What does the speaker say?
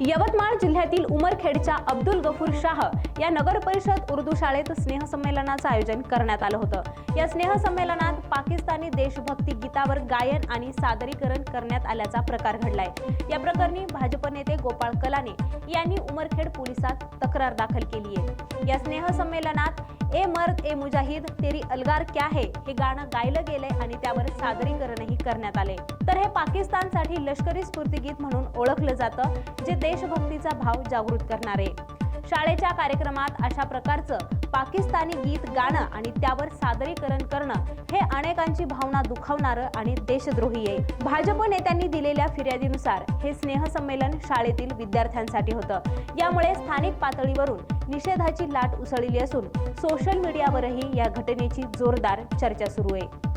यवतमाळ जिल्ह्यातील उमरखेडच्या अब्दुल गफूर शाह या नगर परिषद उर्दू शाळेत स्नेहसंमेलनाचं आयोजन करण्यात आलं होतं. या स्नेहसंमेलनात पाकिस्तानी देशभक्ती गीतावर गायन आणि सादरीकरण करण्यात आल्याचा प्रकार घडलाय. या प्रकरणी भाजप नेते गोपाळ कलाने यांनी उमरखेड पोलिसात तक्रार दाखल केली आहे या स्नेहसंमेलनात ए मर्द ए मुजाहिद तेरी अलगार क्या है? हे गाणं गायलं गेलंय आणि त्यावर सादरीकरणही करण्यात आले तर हे पाकिस्तानसाठी लष्करी स्फूर्तीगीत म्हणून ओळखलं जातं जे देशभक्तीचा भाव जागृत करणारे. शाळेच्या कार्यक्रमात अशा प्रकारचं पाकिस्तानी गीत गाणं आणि त्यावर सादरीकरण करणं हे अनेकांची भावना दुखावणारं आणि देशद्रोही आहे. भाजप नेत्यांनी दिलेल्या फिर्यादीनुसार हे स्नेहसंमेलन शाळेतील विद्यार्थ्यांसाठी होतं. यामुळे स्थानिक पातळीवरून निषेधाची लाट उसळली असून सोशल मीडियावरही या घटनेची जोरदार चर्चा सुरू आहे.